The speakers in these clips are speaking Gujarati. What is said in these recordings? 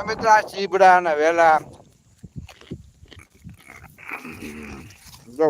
તમે તો આ ચીબડા ને વેલા. જો.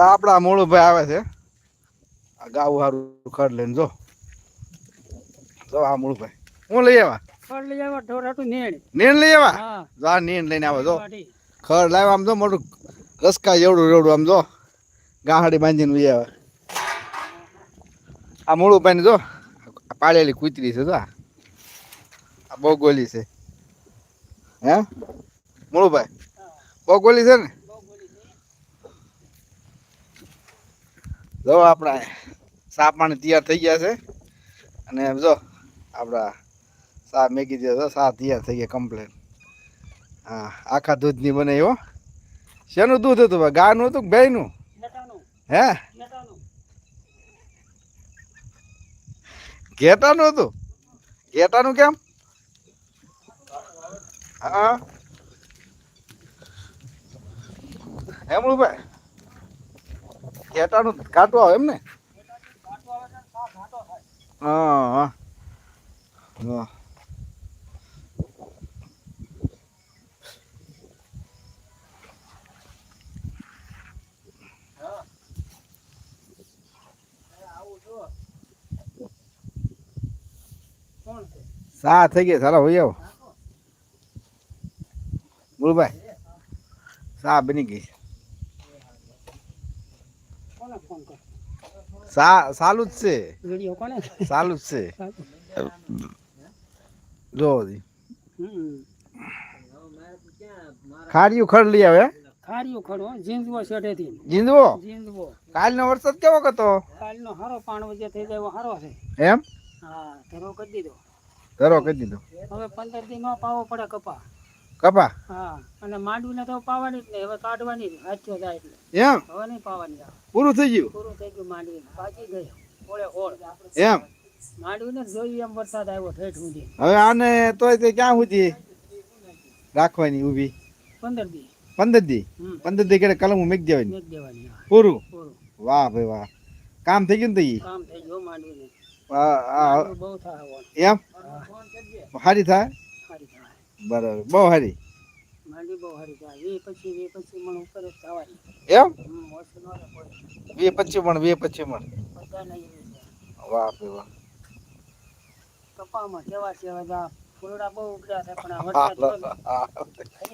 આપડા મોળુભાઈ આવે છે. આ ગાવું હારું ખડ લઈને જો. જો આ મોળુભાઈ. હું લઈ આવ્યા? ફળ લઈ આવ્યા ઢોરાટું નેણ. નીણ લઈ આવ્યા? જો આ નીણ લઈને આવે જો. ખડ લાવ્યા આમ જો મોટું રસકા એવડું એવડું આમ જો. ગાહડી બાંધીને લઈ આવે આ ને જો પાળેલી કૂતરી છે જો આ. બહુ ગોલી છે. હે? મોળુભાઈ? બહુ ગોલી છે ને બહુ બોલી છે. જો આપણા સા પાણી તૈયાર થઈ ગયા છે. અને જો આપણા સા મેગી દીધા જો સા તૈયાર થઈ ગયા કમ્પ્લેટ હા આખા દૂધની બને હો. શેનું દૂધ હતું ભાઈ? ગાનું હતું કે ગાયનું હે? ઘેટાનું ઘેટાનું હતું? ઘેટાનું કેમ? હા. એમ ભાઈ ઘેટાનું કાટું આવે એમ ને ઘાટો આવે છે ને સા ઘાટો થાય હા હા હા એ આવું જો કોણ છે સા થઈ ગઈ સારા હોય આવો ઘાટો? બોલભાઈ સા બની ગઈ કોને ફોન કર? સાલું જ છે. વીડિયો કોને સાલું જ છે. જો ખાડિયું ખડ લઈ આવે? ખારીઓ ખડો જીંદવો શેઠેથી જીંદવો? જીંદવો. કાલનો વરસાદ કેવો હતો? કાલનો હારો પાણ વજે થઈ ગયો હારો છે. એમ? હા ધરો કરી દીધો. ધરો કરી દીધો. હવે પંદર દિનમાં નો પાવો પડે કપા. કપા? હા અને માંડવીને તો પાવાની જ નહીં હવે કાઢવાની જ હાથો જાય એટલે. એમ? હવે નહીં પાવાની પૂરું થઈ ગયું? પૂરું થઈ ગયું માંડવી પાકી ગઈ. ઓળે ઓળ. એમ? માંડવીને જ જોયું એમ વરસાદ આવ્યો ઠેઠ સુધી. હવે આને તોય તે ક્યાં સુધી? રાખવાની ઊભી. પંદર દી. પંદર દી? પંદર દી કેડે કલમ મેક દેવાની. મેક દેવાની પૂરું? પૂરું. વાહ ભાઈ વાહ. કામ થઈ ગયું ને તો ઈ કામ થઈ ગયું માંડવીને. બહુ થાય એમ? સારી થાય? બરાબર બહુ સારી માંડવી બહુ સારી થાય વી પછી વી પછી મને ઉપર જ થવાની એમ. વીએ પચીસ મણ વીએ પચીસ મણ. વાહ ભાઈ વાહ કપામાં કેવા છે ફૂલડા બહુ ઉગડ્યા છે પણ આ વરસાદ.